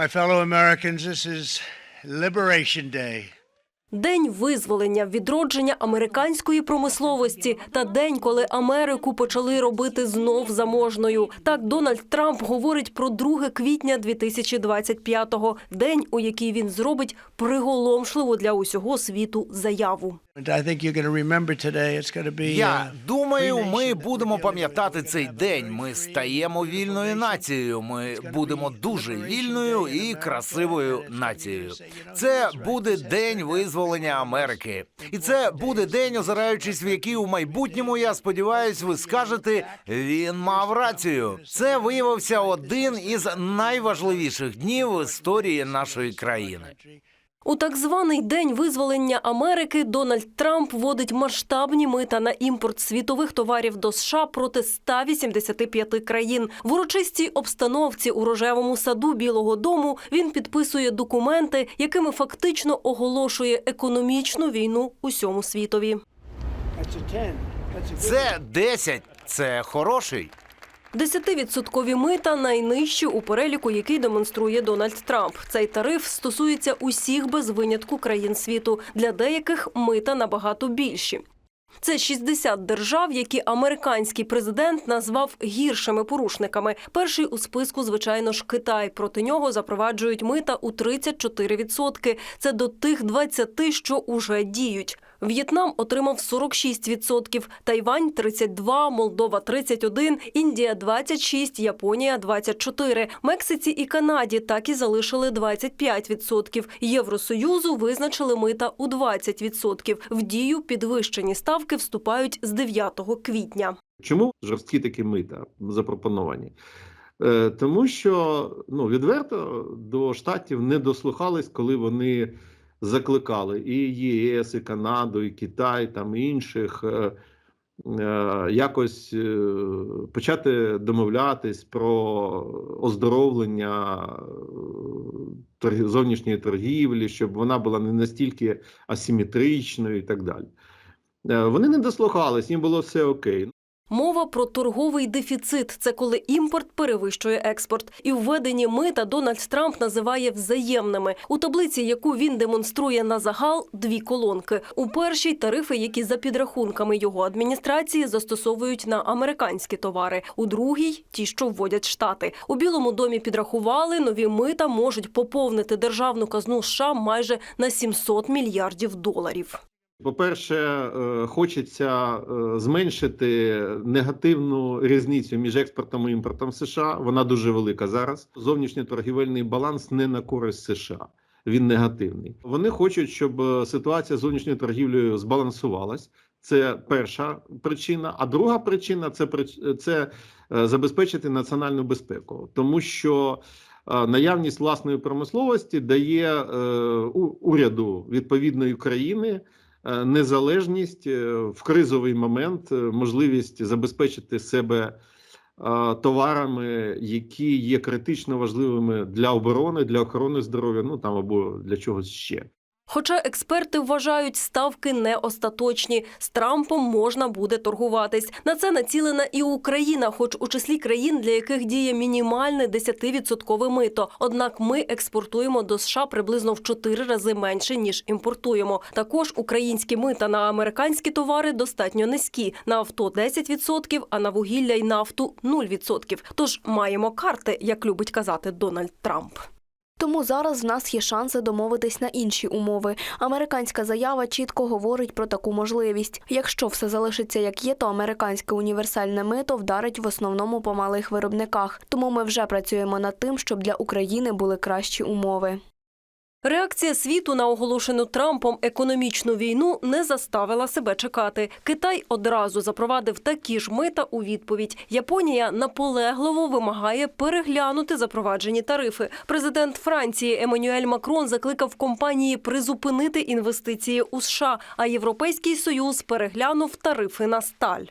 My fellow Americans, this is Liberation Day. День визволення, відродження американської промисловості та день, коли Америку почали робити знов заможною. Так Дональд Трамп говорить про 2 квітня 2025-го, день, у який він зробить приголомшливу для усього світу заяву. Я uh, думаю, ми будемо пам'ятати цей день. Ми стаємо вільною нацією. Ми будемо дуже вільною і красивою нацією. Це буде день визволення Америки, і це буде день, озираючись, в який у майбутньому, я сподіваюсь, ви скажете, він мав рацію. Це виявився один із найважливіших днів в історії нашої країни. У так званий день визволення Америки Дональд Трамп вводить масштабні мита на імпорт світових товарів до США проти 185 країн. В урочистій обстановці у рожевому саду Білого Дому він підписує документи, якими фактично оголошує економічну війну усьому світові. That's a 10. That's a good Це 10. Це хороший. Десятивідсоткові мита найнижчі у переліку, який демонструє Дональд Трамп. Цей тариф стосується усіх без винятку країн світу. Для деяких мита набагато більші. Це 60 держав, які американський президент назвав гіршими порушниками. Перший у списку, звичайно ж, Китай. Проти нього запроваджують мита у 34%. Це до тих 20, що уже діють. В'єтнам отримав 46%, Тайвань – 32%, Молдова – 31%, Індія – 26%, Японія – 24%. Мексиці і Канаді так і залишили 25%. Євросоюзу визначили мита у 20%. В дію підвищені ставки вступають з 9 квітня. Чому жорсткі такі мита запропоновані? Е, Тому що ну, відверто до штатів не дослухались, коли вони закликали і ЄС, і Канаду, і Китай, там і інших е, е, якось е, почати домовлятись про оздоровлення зовнішньої торгівлі, щоб вона була не настільки асиметричною і так далі. Вони не дослухались, їм було все окей. Мова про торговий дефіцит це коли імпорт перевищує експорт. І введені мита Дональд Трамп називає взаємними. У таблиці, яку він демонструє на загал, дві колонки. У першій тарифи, які за підрахунками його адміністрації застосовують на американські товари. У другій ті, що вводять штати. У Білому домі підрахували, нові мита можуть поповнити державну казну США майже на 700 мільярдів доларів. По-перше, е, хочеться е, зменшити негативну різницю між експортом і імпортом США. Вона дуже велика зараз. Зовнішньоторгівельний баланс не на користь США. Він негативний. Вони хочуть, щоб е, ситуація з зовнішньою торгівлею збалансувалась. Це перша причина. А друга причина це це забезпечити національну безпеку, тому що наявність власної промисловості дає уряду відповідної країни незалежність е, в кризовий момент, е, можливість забезпечити себе е, товарами, які є критично важливими для оборони, для охорони здоров'я, ну там або для чогось ще. Хоча експерти вважають, ставки не остаточні. З Трампом можна буде торгуватись. На це націлена і Україна, хоч у числі країн, для яких діє мінімальне 10-відсоткове мито. Однак ми експортуємо до США приблизно в 4 рази менше ніж імпортуємо. Також українські мита на американські товари достатньо низькі. На авто 10%, а на вугілля й нафту 0%. Тож маємо карти, як любить казати Дональд Трамп. Тому зараз в нас є шанси домовитись на інші умови. Американська заява чітко говорить про таку можливість. Якщо все залишиться як є, то американське універсальне мито вдарить в основному по малих виробниках. Тому ми вже працюємо над тим, щоб для України були кращі умови. Реакція світу на оголошену Трампом економічну війну не заставила себе чекати. Китай одразу запровадив такі ж мита у відповідь. Японія наполегливо вимагає переглянути запроваджені тарифи. Президент Франції Еммануель Макрон закликав компанії призупинити інвестиції у США, а Європейський союз переглянув тарифи на сталь.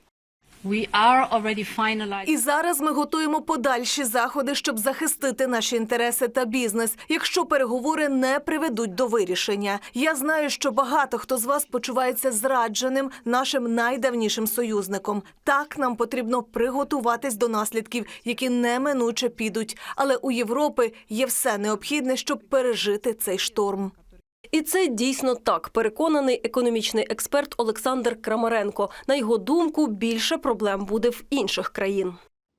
We are. І зараз ми готуємо подальші заходи, щоб захистити наші інтереси та бізнес, якщо переговори не приведуть до вирішення. Я знаю, що багато хто з вас почувається зрадженим нашим найдавнішим союзником. Так нам потрібно приготуватись до наслідків, які неминуче підуть. Але у Європи є все необхідне, щоб пережити цей шторм. І це дійсно так. Переконаний економічний експерт Олександр Крамаренко. На його думку, більше проблем буде в інших країн.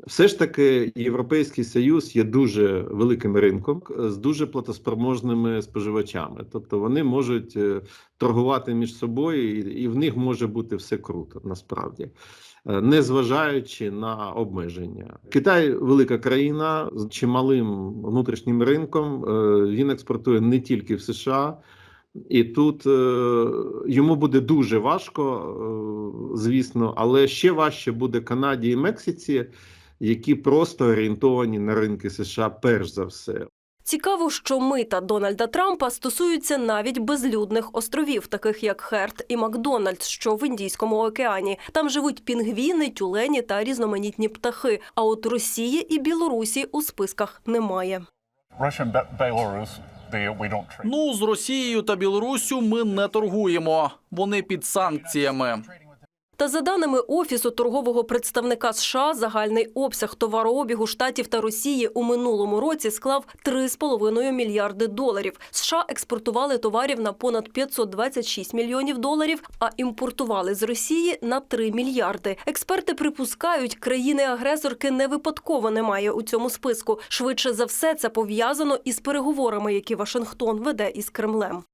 Все ж таки, Європейський Союз є дуже великим ринком з дуже платоспроможними споживачами. Тобто вони можуть е, торгувати між собою, і, в них може бути все круто насправді. е, Незважаючи на обмеження, Китай велика країна з чималим внутрішнім ринком. е, Він експортує не тільки в США, і тут е, йому буде дуже важко, е, звісно, але ще важче буде Канаді і Мексиці, які просто орієнтовані на ринки США перш за все. Цікаво, що мита Дональда Трампа стосуються навіть безлюдних островів, таких як Херт і Макдональдс, що в Індійському океані. Там живуть пінгвіни, тюлені та різноманітні птахи. А от Росії і Білорусі у списках немає. Ну, з Росією та Білоруссю ми не торгуємо. Вони під санкціями. Та за даними офісу торгового представника США, загальний обсяг товарообігу штатів та Росії у минулому році склав 3,5 мільярди доларів. США експортували товарів на понад 526 мільйонів доларів, а імпортували з Росії на 3 мільярди. Експерти припускають, країни-агресорки не випадково немає у цьому списку. Швидше за все, це пов'язано із переговорами, які Вашингтон веде із Кремлем.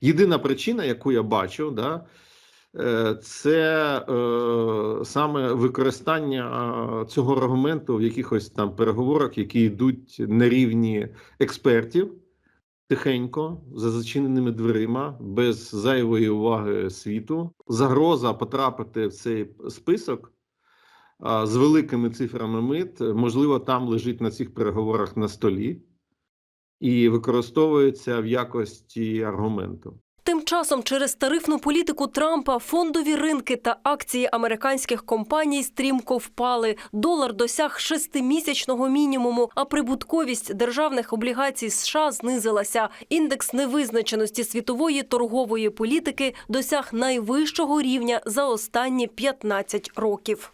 Єдина причина, яку я бачу, да, це е, саме використання е, цього аргументу в якихось там переговорах, які йдуть на рівні експертів, тихенько, за зачиненими дверима, без зайвої уваги світу. Загроза потрапити в цей список з великими цифрами мит, можливо, там лежить на цих переговорах на столі і використовується в якості аргументу. Часом через тарифну політику Трампа фондові ринки та акції американських компаній стрімко впали. Долар досяг шестимісячного мінімуму, а прибутковість державних облігацій США знизилася. Індекс невизначеності світової торгової політики досяг найвищого рівня за останні 15 років.